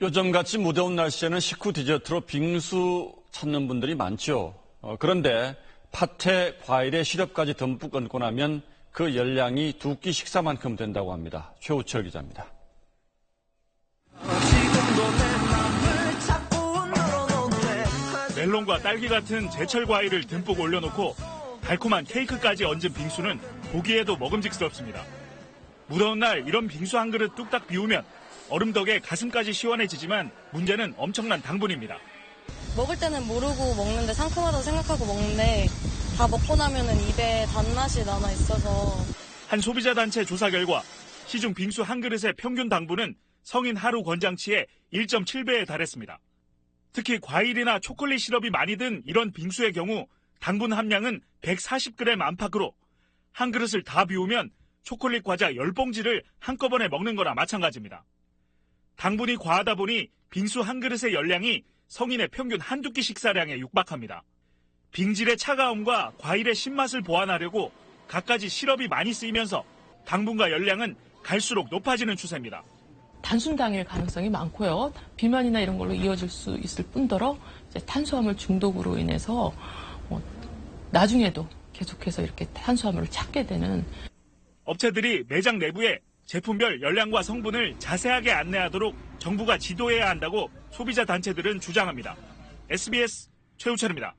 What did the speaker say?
요즘같이 무더운 날씨에는 식후 디저트로 빙수 찾는 분들이 많죠. 어, 그런데 팥에 과일에 시럽까지 듬뿍 얹고 나면 그 열량이 두 끼 식사만큼 된다고 합니다. 최우철 기자입니다. 멜론과 딸기 같은 제철 과일을 듬뿍 올려놓고 달콤한 케이크까지 얹은 빙수는 보기에도 먹음직스럽습니다. 무더운 날 이런 빙수 한 그릇 뚝딱 비우면 얼음 덕에 가슴까지 시원해지지만 문제는 엄청난 당분입니다. 먹을 때는 모르고 먹는데 상큼하다고 생각하고 먹는데 다 먹고 나면은 입에 단맛이 남아 있어서 한 소비자 단체 조사 결과 시중 빙수 한 그릇의 평균 당분은 성인 하루 권장치의 1.7배에 달했습니다. 특히 과일이나 초콜릿 시럽이 많이 든 이런 빙수의 경우 당분 함량은 140g 안팎으로 한 그릇을 다 비우면 초콜릿 과자 10봉지를 한꺼번에 먹는 거나 마찬가지입니다. 당분이 과하다 보니 빙수 한 그릇의 열량이 성인의 평균 한두 끼 식사량에 육박합니다. 빙질의 차가움과 과일의 신맛을 보완하려고 갖가지 시럽이 많이 쓰이면서 당분과 열량은 갈수록 높아지는 추세입니다. 단순 당일 가능성이 많고요. 비만이나 이런 걸로 이어질 수 있을 뿐더러 탄수화물 중독으로 인해서 어, 나중에도 계속해서 이렇게 탄수화물을 찾게 되는 업체들이 매장 내부에 제품별 열량과 성분을 자세하게 안내하도록 정부가 지도해야 한다고 소비자 단체들은 주장합니다. SBS 최우철입니다.